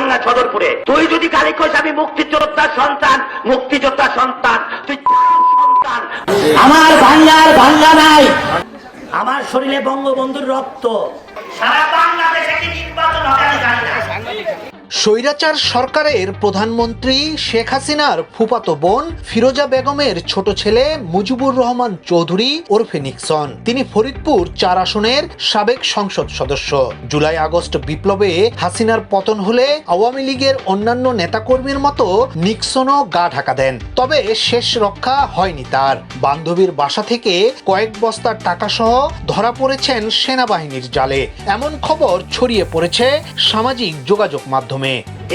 বাংলা সদরপুরে তুই যদি গালি কইস আমি মুক্তিযোদ্ধার সন্তান মুক্তিযোদ্ধার সন্তান তুই সন্তান। আমার বাংলার বাংলা নাই। আমার শরীরে বঙ্গবন্ধুর রক্ত। সারা বাংলাদেশে নির্বাচন হবে স্বৈরাচার সরকারের প্রধানমন্ত্রী শেখ হাসিনার ফুফাতো বোন ফিরোজা বেগমের ছোট ছেলে মুজিবুর রহমান চৌধুরী ওরফে নিক্সন। তিনি ফরিদপুর চার আসনের সাবেক সংসদ সদস্য। জুলাই আগস্ট বিপ্লবে হাসিনার পতন হলে আওয়ামী লীগের অন্যান্য নেতাকর্মীর মতো নিক্সনও গা ঢাকা দেন। তবে শেষ রক্ষা হয়নি তার। বান্ধবীর বাসা থেকে কয়েক বস্তার টাকা সহ ধরা পড়েছেন সেনাবাহিনীর জালে। এমন খবর ছড়িয়ে পড়েছে সামাজিক যোগাযোগ মাধ্যমে।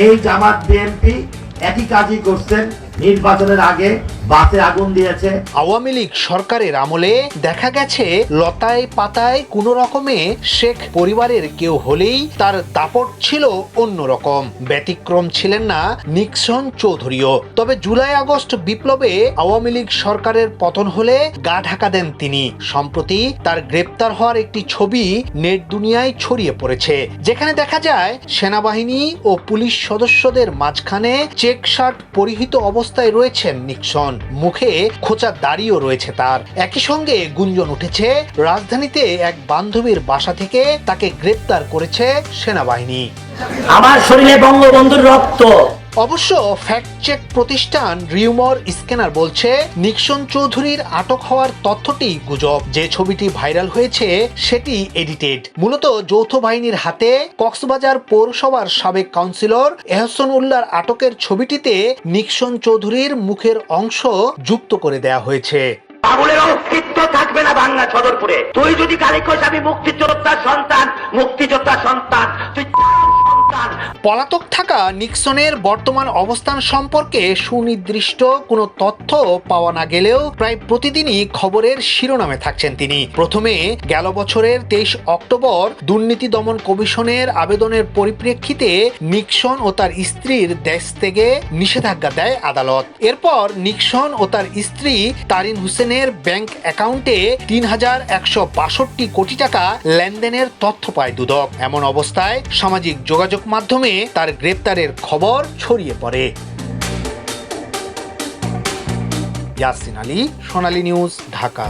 এই জামাত বিএনপি একই কাজই করছেন। নির্বাচনের আগে বাসে আগুন দিয়েছে। আওয়ামী লীগ সরকারের আমলে দেখা গেছে, লতায় পাতায় কোনো রকমে শেখ পরিবারের কেউ হলেই তার দাপট ছিল অন্যরকম। ব্যতিক্রম ছিলেন না নিক্সন চৌধুরীও। তবে জুলাই আগস্ট বিপ্লবে আওয়ামী লীগ সরকারের পতন হলে গা ঢাকা দেন তিনি। সম্প্রতি তার গ্রেপ্তার হওয়ার একটি ছবি নেট দুনিয়ায় ছড়িয়ে পড়েছে, যেখানে দেখা যায়, সেনাবাহিনী ও পুলিশ সদস্যদের মাঝখানে চেক শার্ট পরিহিত অবস্থায় রয়েছেন নিক্সন। মুখে খোঁচা দাড়িও রয়েছে তার। একই সঙ্গে গুঞ্জন উঠেছে, রাজধানীতে এক বান্ধবীর বাসা থেকে তাকে গ্রেপ্তার করেছে সেনাবাহিনী। আমার শরীরে বঙ্গবন্ধুর রক্ত। অবশ্য ফ্যাক্ট চেক প্রতিষ্ঠান রিউমর স্ক্যানার বলছে, নিক্সন চৌধুরীর আটক হওয়ার তথ্যটি গুজব। যে ছবিটি ভাইরাল হয়েছে, সেটি এডিটেড মূলত যৌথ বাহিনীর হাতে কক্সবাজার পৌরসভার সাবেক কাউন্সিলর এহসন উল্লাহর আটকের ছবিটিতে নিক্সন চৌধুরীর মুখের অংশ যুক্ত করে দেয়া হয়েছে। পাগলের অস্তিত্ব থাকবে না বাংলা ছদরপুরে তুই যদি গালি কইস আমি মুক্তিযোদ্ধার সন্তান মুক্তিযোদ্ধার সন্তান, তুই পলাতক থাকা নিক্সনের বর্তমান অবস্থান সম্পর্কে সুনির্দিষ্ট কোনো তথ্য পাওয়া না গেলেও প্রায় প্রতিদিনই খবরের শিরোনামে থাকছেন তিনি। প্রথমে গেল বছরের তেইশ অক্টোবর দুর্নীতি দমন কমিশনের আবেদনের পরিপ্রেক্ষিতে নিক্সন ও তার স্ত্রীর দেশ থেকে নিষেধাজ্ঞা দেয় আদালত। এরপর নিক্সন ও তার স্ত্রী তারিন হুসেনের ব্যাংক অ্যাকাউন্টে তিন হাজার একশো বাষট্টি কোটি টাকা লেনদেনের তথ্য পায় দুদক। এমন অবস্থায় সামাজিক যোগাযোগ মাধ্যমে তার গ্রেপ্তারের খবর ছড়িয়ে পড়ে। ইয়াসিন আলী সোনালী নিউজ ঢাকা।